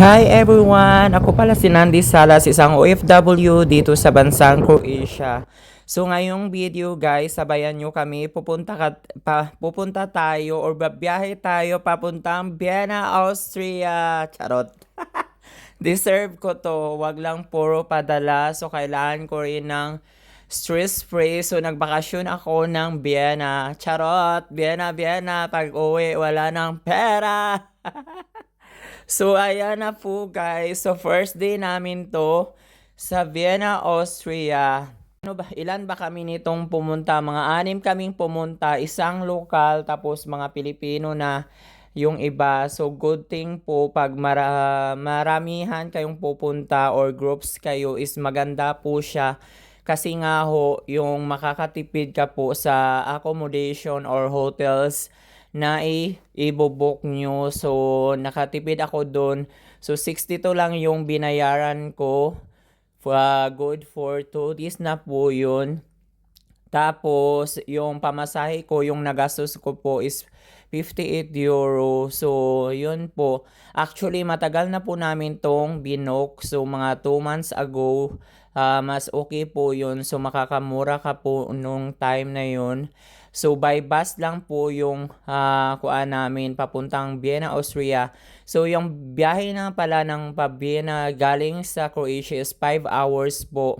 Hi everyone! Ako pala si Nandi Salas, isang OFW dito sa bansang Croatia. So ngayong video guys, sabayan nyo kami, pupunta, ka, pa, pupunta tayo or babiyahe tayo papuntang Vienna, Austria. Charot! Deserve ko to, wag lang puro padala. So kailangan ko rin ng stress free. So nagbakasyon ako ng Vienna. Charot! Vienna, Vienna. Pag uwi, wala ng pera. So, ayan na po guys. So, first day namin to sa Vienna, Austria. Ano ba, ilan ba kami nitong pumunta? Mga anim kaming pumunta. Isang lokal, tapos mga Pilipino na yung iba. So, good thing po pag mara- maramihan kayong pupunta or groups kayo is maganda po siya. Kasi nga ho, yung makakatipid ka po sa accommodation or hotels na i- ibubok nyo. So, nakatipid ako doon. So, 62 lang yung binayaran ko. Uh, good for 2 days na po yun. Tapos, yung pamasahe ko, yung nagastos ko po is 58 euro. So, yun po. Actually, matagal na po namin tong binok. So, mga 2 months ago, ah, mas okay po yun. So, makakamura ka po nung time na yun. So, by bus lang po yung ah, kuan namin papuntang Vienna, Austria. So, yung biyahe na pala ng pa Vienna galing sa Croatia is 5 hours po.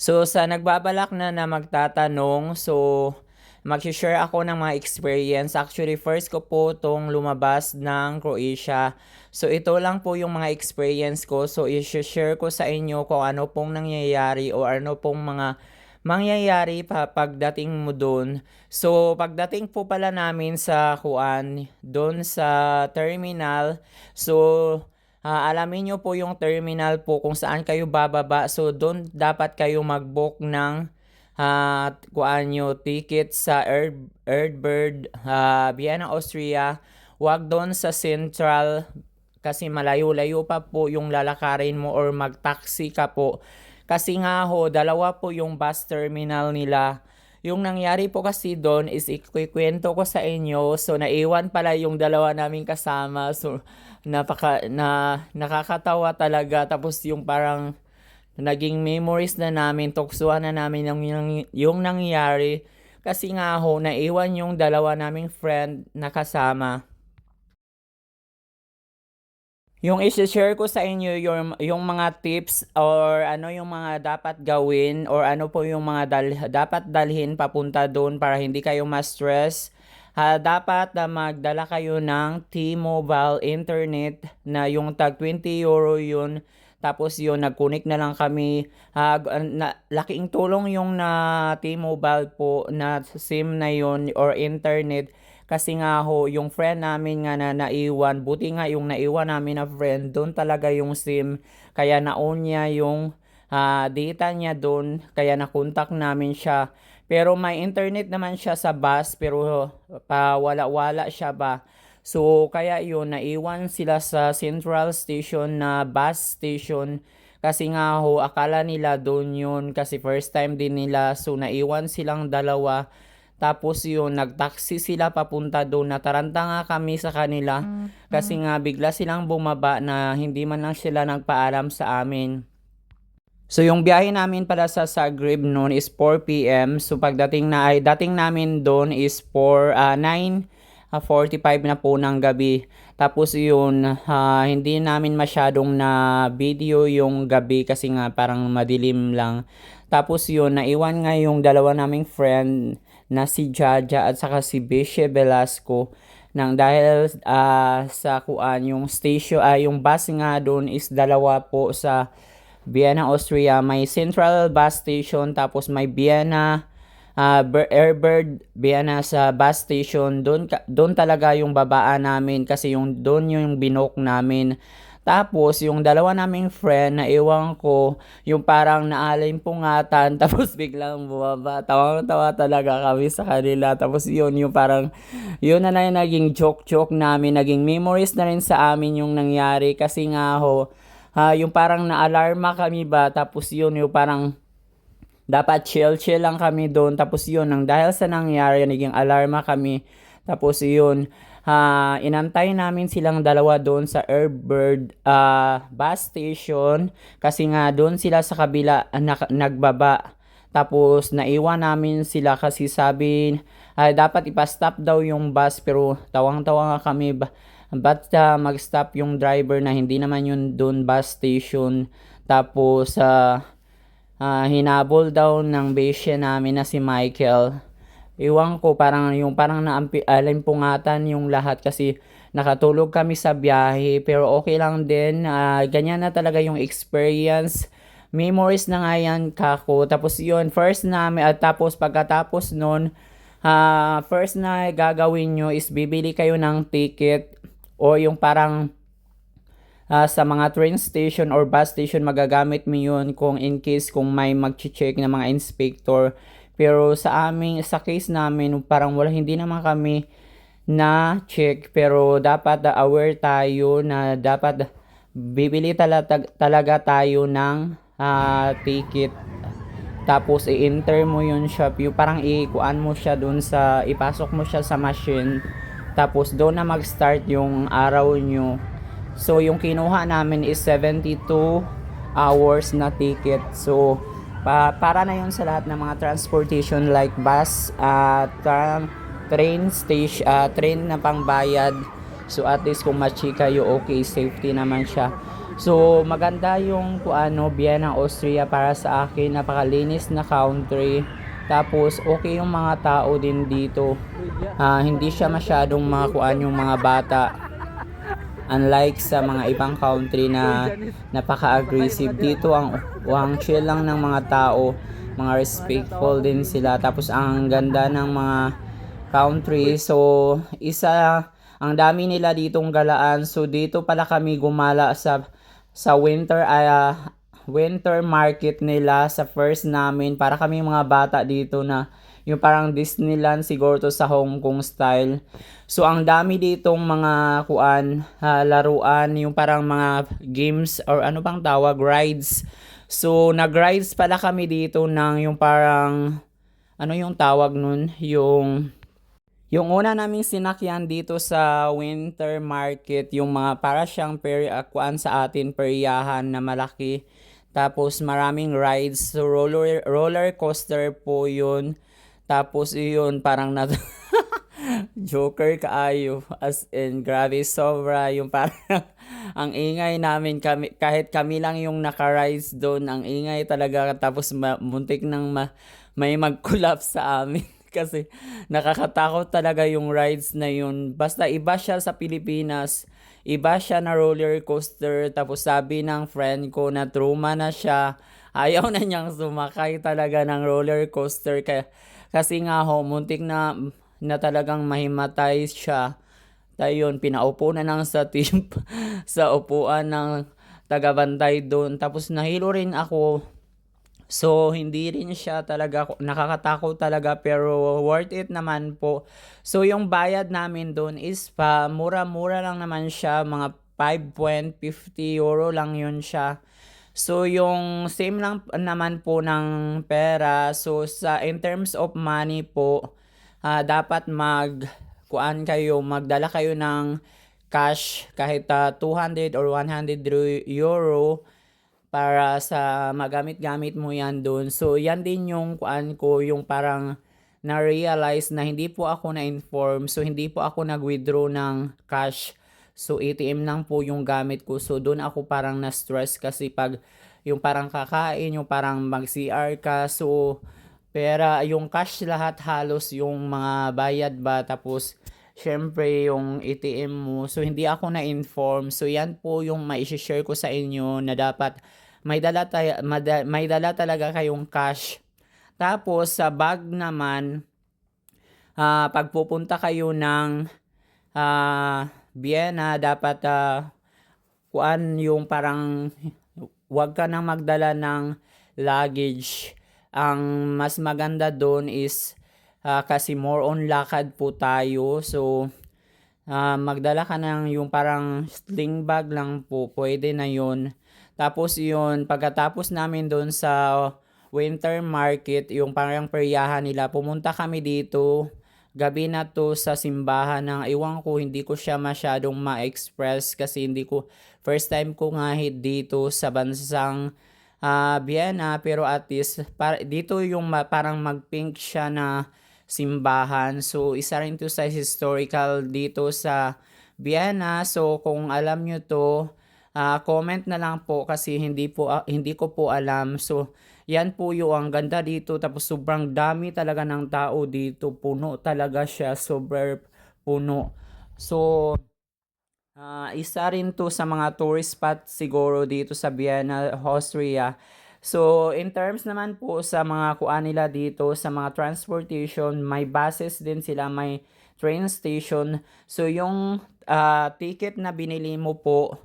So, sa nagbabalak na na magtatanong, so, mag-share ako ng mga experience. Actually, first ko po tong lumabas ng Croatia. So, ito lang po yung mga experience ko. So, i-share ko sa inyo kung ano pong nangyayari o ano pong mga mangyayari pa pagdating mo doon. So, pagdating po pala namin sa kuan, doon sa terminal, so, Ah, alamin nyo po yung terminal po kung saan kayo bababa. So, doon dapat kayo mag-book ng ah, kuan nyo, ticket sa Air, Airbird, ah, Vienna, Austria. Huwag doon sa Central kasi malayo-layo pa po yung lalakarin mo or mag-taxi ka po. Kasi nga ho, dalawa po yung bus terminal nila. Yung nangyari po kasi doon is ikukwento ko sa inyo. So, naiwan pala yung dalawa naming kasama. So, napaka, na, nakakatawa talaga. Tapos yung parang naging memories na namin, tuksuan na namin yung, yung, yung nangyari. Kasi nga ho, naiwan yung dalawa naming friend na kasama. Yung i-share ko sa inyo yung, yung mga tips or ano yung mga dapat gawin or ano po yung mga dal- dapat dalhin papunta doon para hindi kayo ma-stress. Ha, dapat na magdala kayo ng T-Mobile internet na yung tag 20 euro yun. Tapos yun, nag-connect na lang kami. Ha, na, laking tulong yung na T-Mobile po na SIM na yun or internet. Kasi nga ho, yung friend namin nga na naiwan, buti nga yung naiwan namin na friend, doon talaga yung SIM. Kaya na-on niya yung ah, data niya doon, kaya nakontak namin siya. Pero may internet naman siya sa bus, pero pa wala-wala siya ba. So, kaya yun, naiwan sila sa Central Station na bus station. Kasi nga ho, akala nila doon yun kasi first time din nila. So, naiwan silang dalawa. Tapos yun, nagtaxi sila papunta doon. Nataranta nga kami sa kanila. Kasi nga bigla silang bumaba na hindi man lang sila nagpaalam sa amin. So yung biyahe namin pala sa Zagreb noon is 4 p.m. So pagdating na ay dating namin doon is 4 ah, 9 ah, 45 na po ng gabi. Tapos yun, ah, hindi namin masyadong na video yung gabi kasi nga parang madilim lang. Tapos yun, naiwan nga yung dalawa naming friend na si Jaja at saka si Beshe Velasco nang dahil ah, sa kuan yung station ay yung bus nga doon is dalawa po sa Vienna, Austria. May Central Bus Station tapos may Vienna ah, Ber- Airbird Vienna sa bus station. Doon doon talaga yung babaan namin kasi yung doon yung binok namin. Tapos, yung dalawa naming friend na iwan ko, yung parang naalim pungatan, tapos biglang bumaba. Tawang-tawa talaga kami sa kanila. Tapos yun, yung parang, yun na yung naging joke-joke namin. Naging memories na rin sa amin yung nangyari. Kasi nga ho, ha, yung parang na-alarma kami ba, tapos yun, yung parang, dapat chill-chill lang kami doon. Tapos yun, nang dahil sa nangyari, naging alarma kami. Tapos yun, Ah, inantay namin silang dalawa doon sa Airbird ah, bus station kasi nga doon sila sa kabila ah, nak- nagbaba. Tapos naiwan namin sila kasi sabi ah, dapat ipa-stop daw yung bus pero tawang-tawa nga kami ba ba't ah, mag-stop yung driver na hindi naman yun doon bus station. Tapos ah, ah, hinabol daw ng besya namin na si Michael. Iwan ko parang yung parang naampi alimpungatan yung lahat kasi nakatulog kami sa biyahe pero okay lang din. Ah, ganyan na talaga yung experience. Memories na nga yan kako. Tapos yun, first namin at tapos pagkatapos nun, ah, first na gagawin nyo is bibili kayo ng ticket o yung parang ah, sa mga train station or bus station magagamit mo yun kung in case kung may mag-check na mga inspector. Pero sa aming sa case namin parang wala hindi naman kami na check pero dapat aware tayo na dapat bibili talaga, tayo ng ah, ticket. Tapos i-enter mo yun siya yung parang ikuan mo siya dun sa ipasok mo siya sa machine. Tapos doon na mag-start yung araw nyo. So yung kinuha namin is 72 hours na ticket. So pa para na yun sa lahat ng mga transportation like bus at tram, train station ah, train na pangbayad. So at least kung machi kayo okay safety naman siya. So maganda yung kuano Vienna Austria para sa akin. Napakalinis na country. Tapos okay yung mga tao din dito. Ah, hindi siya masyadong mga kuan yung mga bata unlike sa mga ibang country na napaka-aggressive dito ang ang chill lang ng mga tao mga respectful din sila. Tapos ang ganda ng mga country so isa ang dami nila ditong galaan. So dito pala kami gumala sa sa winter ah, winter market nila sa first namin. Para kami mga bata dito na yung parang Disneyland siguro to sa Hong Kong style. So ang dami ditong mga kuan, ah, laruan, yung parang mga games or ano pang tawag, rides. So nag-rides pala kami dito ng yung parang ano yung tawag nun, yung yung una naming sinakyan dito sa winter market, yung mga para siyang per, ah, kuan sa atin peryahan na malaki. Tapos maraming rides, so roller roller coaster po 'yun. Tapos yun, parang na Joker kaayo as in grabe sobra yung parang ang ingay namin kami kahit kami lang yung naka-rise doon ang ingay talaga tapos ma- muntik nang ma- may mag-collapse sa amin kasi nakakatakot talaga yung rides na yun. Basta iba siya sa Pilipinas iba siya na roller coaster tapos sabi ng friend ko na trauma na siya ayaw na niyang sumakay talaga ng roller coaster kaya kasi nga ho muntik na na talagang mahimatay siya Tayon, pinaupo na lang sa team sa upuan ng tagabantay doon. Tapos nahilo rin ako. So, hindi rin siya talaga, nakakatakot talaga pero worth it naman po. So, yung bayad namin doon is pa, mura-mura lang naman siya, mga 5.50 euro lang yun siya. So, yung same lang naman po ng pera. So, sa in terms of money po, ah, dapat mag kuan kayo, magdala kayo ng cash kahit ah, 200 or 100 ru- euro para sa magamit-gamit mo yan doon. So, yan din yung kuan ko, yung parang na-realize na hindi po ako na-inform. So, hindi po ako nag-withdraw ng cash. So, ATM lang po yung gamit ko. So, doon ako parang na-stress kasi pag yung parang kakain, yung parang mag-CR ka. So, pera, yung cash lahat halos yung mga bayad ba. Tapos, syempre yung ATM mo. So, hindi ako na-inform. So, yan po yung mai-share ko sa inyo na dapat may dala, tayo, may dala talaga kayong cash. Tapos, sa bag naman, ah pagpupunta kayo ng ah Vienna, dapat ah, kuan yung parang wag ka nang magdala ng luggage. Ang mas maganda doon is ah, kasi more on lakad po tayo. So, ah, magdala ka ng yung parang sling bag lang po. Pwede na yun. Tapos yun, pagkatapos namin doon sa winter market, yung parang peryahan nila, pumunta kami dito. Gabi na to sa simbahan ng iwan ko hindi ko siya masyadong ma-express kasi hindi ko first time ko nga dito sa bansang ah, Vienna pero at least para, dito yung ma- parang mag-pink siya na simbahan. So isa rin to sa historical dito sa Vienna. So kung alam nyo to ah, comment na lang po kasi hindi po ah, hindi ko po alam. So yan po yung ang ganda dito tapos sobrang dami talaga ng tao dito puno talaga siya sobrang puno so Ah, isa rin to sa mga tourist spot siguro dito sa Vienna, Austria. So, in terms naman po sa mga kuan nila dito, sa mga transportation, may buses din sila, may train station. So, yung ah, ticket na binili mo po,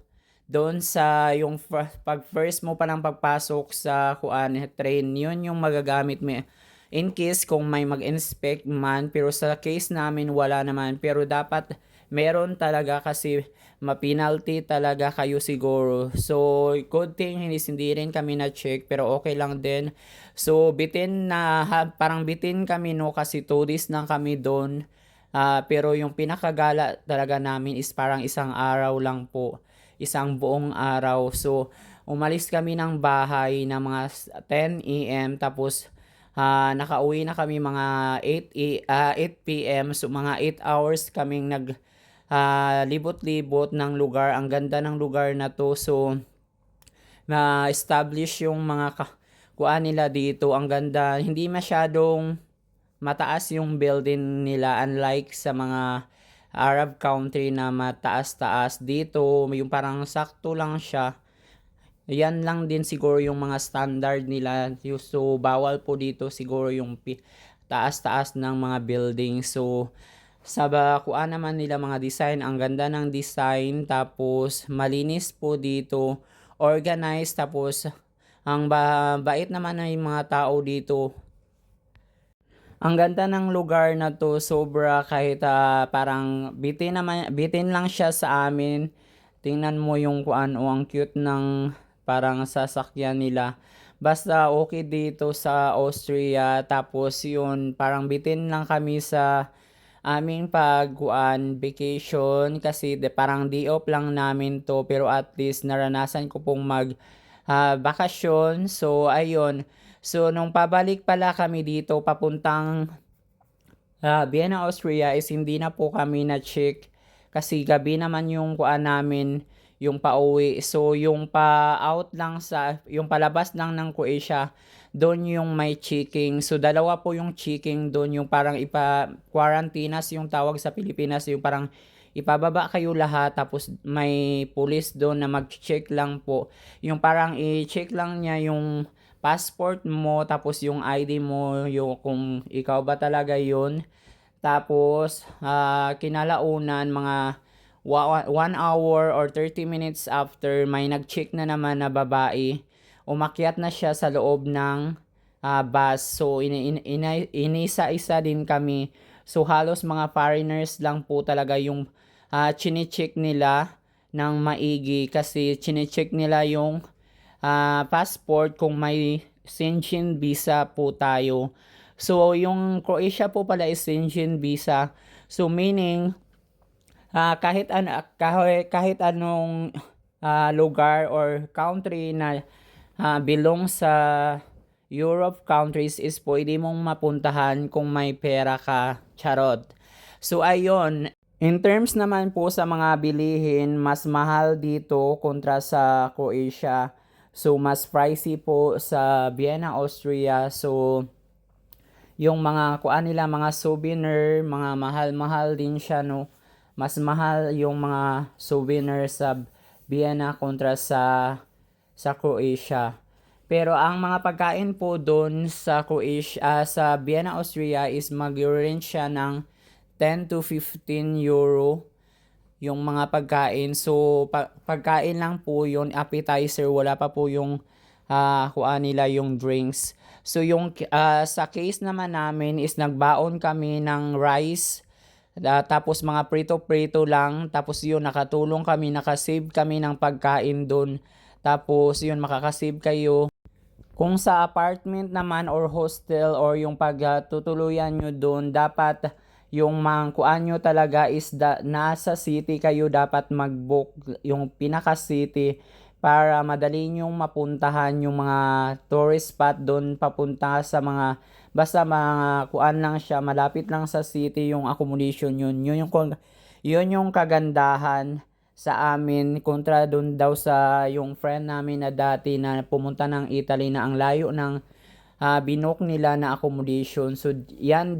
doon sa yung pag first mo pa lang pagpasok sa kuan train, yun yung magagamit mo in case kung may mag-inspect man pero sa case namin wala naman. Pero dapat meron talaga kasi ma-penalty talaga kayo siguro. So good thing hindi, hindi rin kami na-check pero okay lang din. So bitin na ha, parang bitin kami no kasi 2 days lang kami doon. Ah, pero yung pinakagala talaga namin is parang isang araw lang po isang buong araw so umalis kami ng bahay na mga 10 a.m. tapos Ah, nakauwi na kami mga 8 i- ah, 8 PM so mga 8 hours kaming nag ah, libot-libot ng lugar. Ang ganda ng lugar na to. So na-establish yung mga ka- kuan nila dito. Ang ganda. Hindi masyadong mataas yung building nila unlike sa mga Arab country na mataas-taas dito yung parang sakto lang siya yan lang din siguro yung mga standard nila. So, bawal po dito siguro yung taas-taas ng mga building. So, sa bakuan naman nila mga design, ang ganda ng design. Tapos, malinis po dito. Organized. Tapos, ang ba- bait naman ng mga tao dito. Ang ganda ng lugar na to, sobra kahit ah, parang bitin naman, bitin lang siya sa amin. Tingnan mo yung kuan o ang cute ng parang sasakyan nila. Basta okay dito sa Austria. Tapos yun, parang bitin lang kami sa aming pagkuan vacation kasi de, parang day off lang namin to pero at least naranasan ko pong mag ah, bakasyon. So ayun. So nung pabalik pala kami dito papuntang Ah, Vienna, Austria is hindi na po kami na-check kasi gabi naman yung kuan namin yung pauwi. So yung pa-out lang sa yung palabas lang ng Croatia, doon yung may checking. So dalawa po yung checking doon yung parang ipa quarantinas yung tawag sa Pilipinas yung parang ipababa kayo lahat tapos may police doon na mag-check lang po. Yung parang i-check lang niya yung passport mo tapos yung ID mo yung kung ikaw ba talaga yun. Tapos ah, kinalaunan mga 1 hour or 30 minutes after may nag-check na naman na babae. Umakyat na siya sa loob ng ah, bus. So ini, ini, inisa-isa din kami. So halos mga foreigners lang po talaga yung ah, chine-check nila ng maigi kasi chine-check nila yung ah, passport kung may Schengen visa po tayo. So, yung Croatia po pala is Schengen visa. So, meaning, ah, kahit, an kahit, kahit anong ah, lugar or country na ah, belong sa Europe countries is pwede mong mapuntahan kung may pera ka. Charot. So, ayun. In terms naman po sa mga bilihin, mas mahal dito kontra sa Croatia. So, mas pricey po sa Vienna, Austria. So, yung mga kuan nila, mga souvenir, mga mahal-mahal din siya, no? Mas mahal yung mga souvenir sa Vienna kontra sa sa Croatia. Pero ang mga pagkain po doon sa Croatia, ah, sa Vienna, Austria is mag-range siya ng 10 to 15 euro yung mga pagkain. So, pa- pagkain lang po yun, appetizer, wala pa po yung ah kuan nila yung drinks. So, yung ah, sa case naman namin is nagbaon kami ng rice, ah, tapos mga prito-prito lang, tapos yun, nakatulong kami, nakasave kami ng pagkain doon. Tapos yun, makakasave kayo. Kung sa apartment naman or hostel or yung pagtutuluyan nyo doon, dapat yung mangkuan nyo talaga is da, nasa city kayo dapat mag-book yung pinaka city para madali nyong mapuntahan yung mga tourist spot doon papunta sa mga basta mga kuan lang siya malapit lang sa city yung accommodation yun. Yun yung yun yung kagandahan sa amin kontra doon daw sa yung friend namin na dati na pumunta ng Italy na ang layo ng ah, binook nila na accommodation. So yan